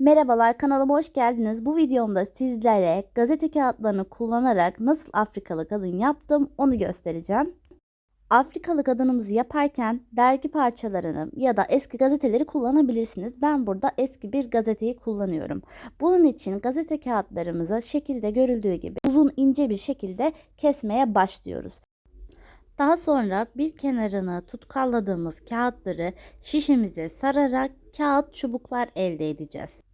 Merhabalar kanalıma hoş geldiniz. Bu videomda sizlere gazete kağıtlarını kullanarak nasıl Afrikalı kadın yaptım onu göstereceğim. Afrikalı kadınımızı yaparken dergi parçalarını ya da eski gazeteleri kullanabilirsiniz. Ben burada eski bir gazeteyi kullanıyorum. Bunun için gazete kağıtlarımızı şekilde görüldüğü gibi uzun ince bir şekilde kesmeye başlıyoruz. Daha sonra bir kenarını tutkalladığımız kağıtları şişimize sararak kağıt çubuklar elde edeceğiz.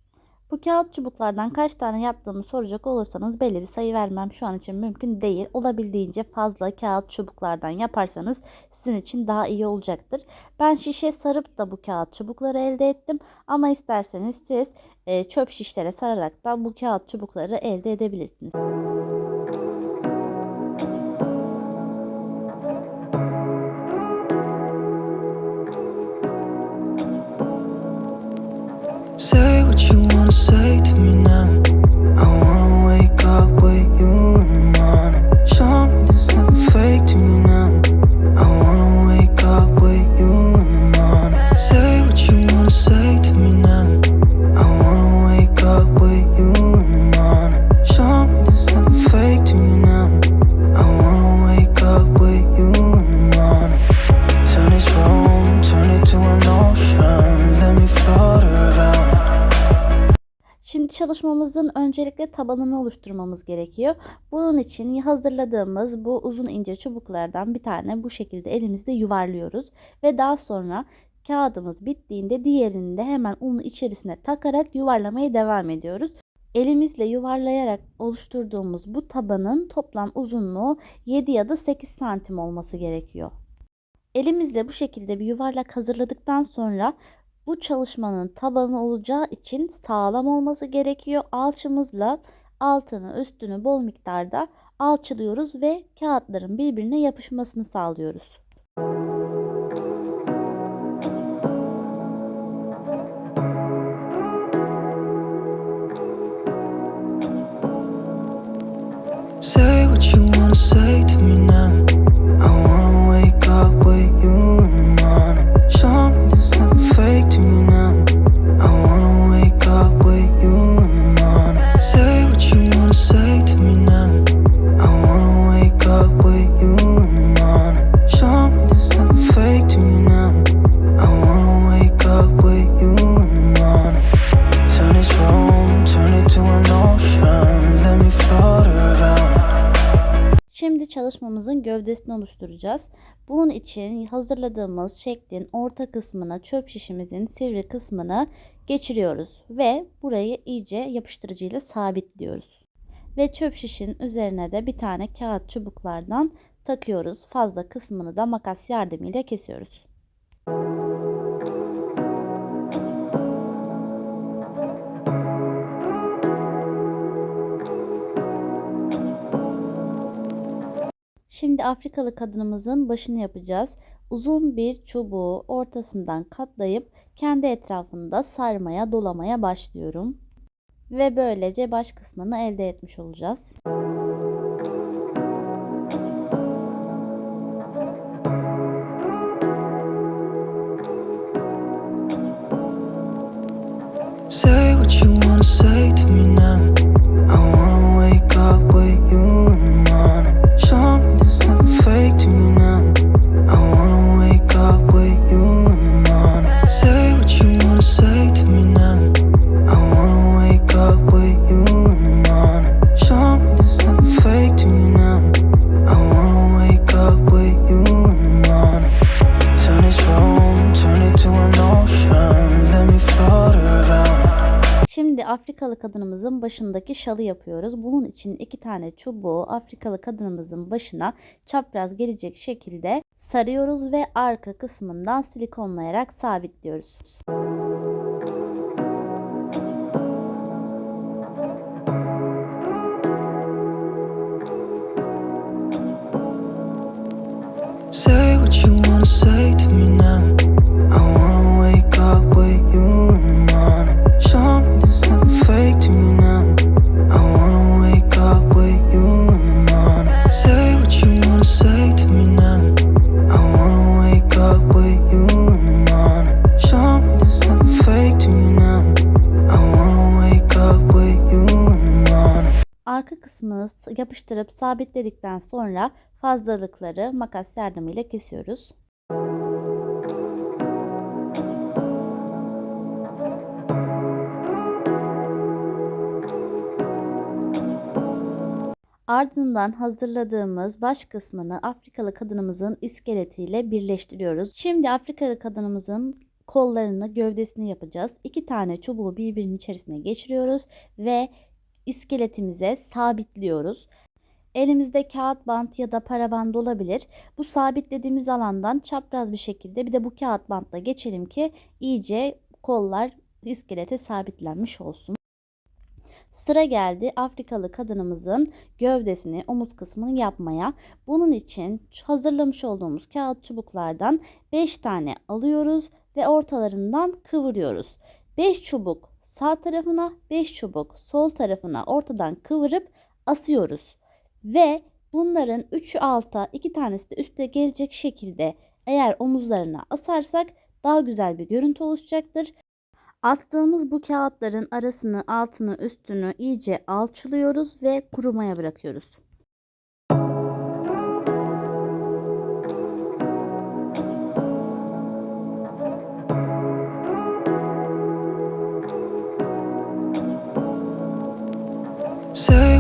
Bu kağıt çubuklardan kaç tane yaptığımı soracak olursanız belli bir sayı vermem şu an için mümkün değil. Olabildiğince fazla kağıt çubuklardan yaparsanız sizin için daha iyi olacaktır. Ben şişe sarıp da bu kağıt çubukları elde ettim. Ama isterseniz siz e, çöp şişlere sararak da bu kağıt çubukları elde edebilirsiniz. Say what you wanna say to me now. Öncelikle tabanını oluşturmamız gerekiyor. Bunun için hazırladığımız bu uzun ince çubuklardan bir tane bu şekilde elimizde yuvarlıyoruz. Ve daha sonra kağıdımız bittiğinde diğerini de hemen unun içerisine takarak yuvarlamaya devam ediyoruz. Elimizle yuvarlayarak oluşturduğumuz bu tabanın toplam uzunluğu 7 ya da 8 santim olması gerekiyor. Elimizle bu şekilde bir yuvarlak hazırladıktan sonra bu çalışmanın tabanı olacağı için sağlam olması gerekiyor. Alçımızla altını üstünü bol miktarda alçılıyoruz ve kağıtların birbirine yapışmasını sağlıyoruz. Say Çalışmamızın gövdesini oluşturacağız. Bunun için hazırladığımız şeklin orta kısmına çöp şişimizin sivri kısmını geçiriyoruz ve burayı iyice yapıştırıcıyla sabitliyoruz. Ve çöp şişin üzerine de bir tane kağıt çubuklardan takıyoruz. Fazla kısmını da makas yardımıyla kesiyoruz. Şimdi Afrikalı kadınımızın başını yapacağız. Uzun bir çubuğu ortasından katlayıp kendi etrafında sarmaya, dolamaya başlıyorum. Ve böylece baş kısmını elde etmiş olacağız. Say what you wanna say to me now. Afrikalı kadınımızın başındaki şalı yapıyoruz. Bunun için iki tane çubuğu Afrikalı kadınımızın başına çapraz gelecek şekilde sarıyoruz ve arka kısmından silikonlayarak sabitliyoruz. Say arka kısmını yapıştırıp sabitledikten sonra fazlalıkları makas yardımıyla kesiyoruz. Ardından hazırladığımız baş kısmını Afrikalı kadınımızın iskeletiyle birleştiriyoruz. Şimdi Afrikalı kadınımızın kollarını, gövdesini yapacağız. İki tane çubuğu birbirinin içerisine geçiriyoruz ve iskeletimize sabitliyoruz. Elimizde kağıt bant ya da para bandı olabilir. Bu sabitlediğimiz alandan çapraz bir şekilde bir de bu kağıt bantla geçelim ki iyice kollar iskelete sabitlenmiş olsun. Sıra geldi Afrikalı kadınımızın gövdesini, omuz kısmını yapmaya. Bunun için hazırlamış olduğumuz kağıt çubuklardan 5 tane alıyoruz ve ortalarından kıvırıyoruz. 5 çubuk sağ tarafına, 5 çubuk sol tarafına ortadan kıvırıp asıyoruz. Ve bunların 3'ü alta, 2 tanesi de üste gelecek şekilde eğer omuzlarına asarsak daha güzel bir görüntü oluşacaktır. Astığımız bu kağıtların arasını, altını, üstünü iyice alçılıyoruz ve kurumaya bırakıyoruz. Say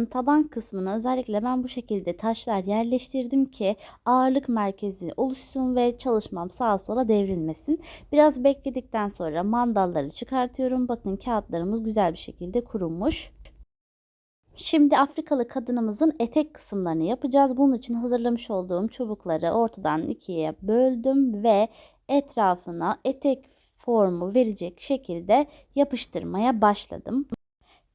Çalışmamızın taban kısmına özellikle ben bu şekilde taşlar yerleştirdim ki ağırlık merkezi oluşsun ve çalışmam sağa sola devrilmesin. Biraz bekledikten sonra mandalları çıkartıyorum. Bakın kağıtlarımız güzel bir şekilde kurumuş. Şimdi Afrikalı kadınımızın etek kısımlarını yapacağız. Bunun için hazırlamış olduğum çubukları ortadan ikiye böldüm ve etrafına etek formu verecek şekilde yapıştırmaya başladım.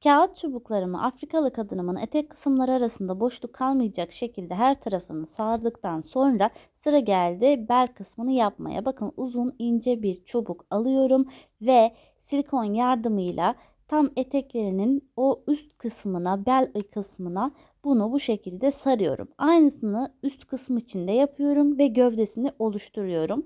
Kağıt çubuklarımı Afrikalı kadınımın etek kısımları arasında boşluk kalmayacak şekilde her tarafını sardıktan sonra sıra geldi bel kısmını yapmaya. Bakın uzun ince bir çubuk alıyorum ve silikon yardımıyla tam eteklerinin o üst kısmına, bel kısmına bunu bu şekilde sarıyorum. Aynısını üst kısmı için de yapıyorum ve gövdesini oluşturuyorum.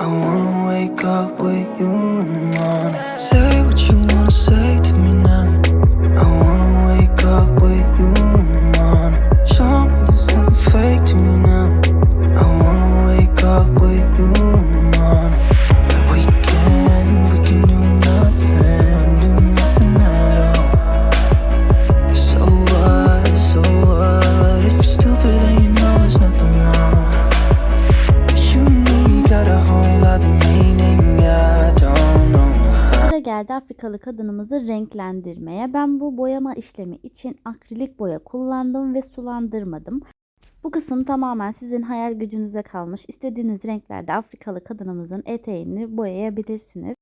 I wanna wake up with you in the morning. Geldi Afrikalı kadınımızı renklendirmeye. Ben bu boyama işlemi için akrilik boya kullandım ve sulandırmadım. Bu kısım tamamen sizin hayal gücünüze kalmış. İstediğiniz renklerde Afrikalı kadınımızın eteğini boyayabilirsiniz.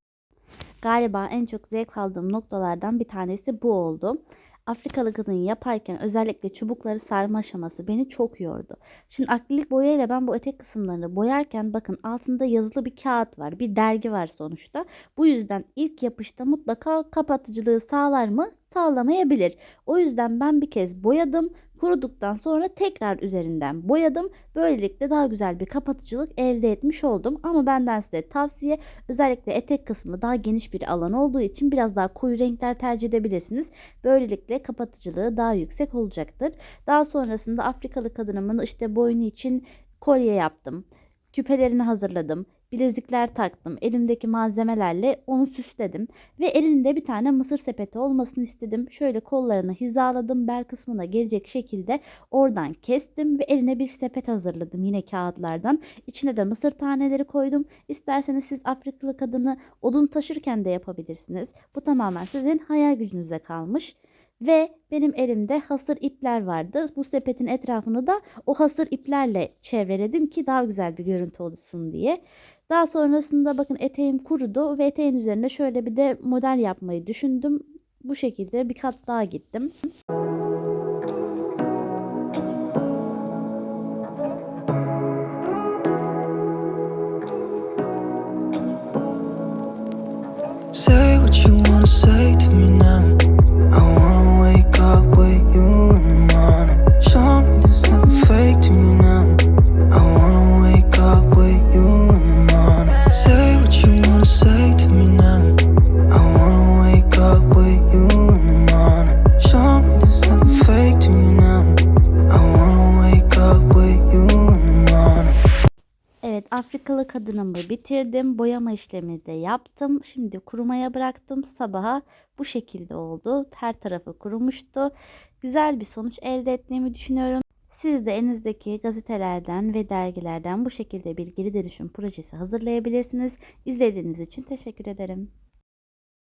Galiba en çok zevk aldığım noktalardan bir tanesi bu oldu. Afrikalı kadın yaparken özellikle çubukları sarma aşaması beni çok yordu. Şimdi akrilik boyayla ben bu etek kısımlarını boyarken bakın altında yazılı bir kağıt var. Bir dergi var sonuçta. Bu yüzden ilk yapışta mutlaka kapatıcılığı sağlar mı? Sağlamayabilir. O yüzden ben bir kez boyadım. Kuruduktan sonra tekrar üzerinden boyadım. Böylelikle daha güzel bir kapatıcılık elde etmiş oldum. Ama benden size tavsiye özellikle etek kısmı daha geniş bir alan olduğu için biraz daha koyu renkler tercih edebilirsiniz. Böylelikle kapatıcılığı daha yüksek olacaktır. Daha sonrasında Afrikalı kadınımın işte boynu için kolye yaptım. Küpelerini hazırladım. Bilezikler taktım. Elimdeki malzemelerle onu süsledim. Ve elinde bir tane mısır sepeti olmasını istedim. Şöyle kollarını hizaladım. Bel kısmına gelecek şekilde oradan kestim ve eline bir sepet hazırladım yine kağıtlardan. İçine de mısır taneleri koydum. İsterseniz siz Afrikalı kadını odun taşırken de yapabilirsiniz. Bu tamamen sizin hayal gücünüze kalmış. Ve benim elimde hasır ipler vardı. Bu sepetin etrafını da o hasır iplerle çevreledim ki daha güzel bir görüntü oluşsun diye. Daha sonrasında bakın eteğim kurudu ve eteğin üzerinde şöyle bir de model yapmayı düşündüm. Bu şekilde bir kat daha gittim. Say what you wanna say Afrikalı kadınımı bitirdim. Boyama işlemi de yaptım. Şimdi kurumaya bıraktım. Sabaha bu şekilde oldu. Her tarafı kurumuştu. Güzel bir sonuç elde ettiğimi düşünüyorum. Siz de elinizdeki gazetelerden ve dergilerden bu şekilde bir geri dönüşüm projesi hazırlayabilirsiniz. İzlediğiniz için teşekkür ederim.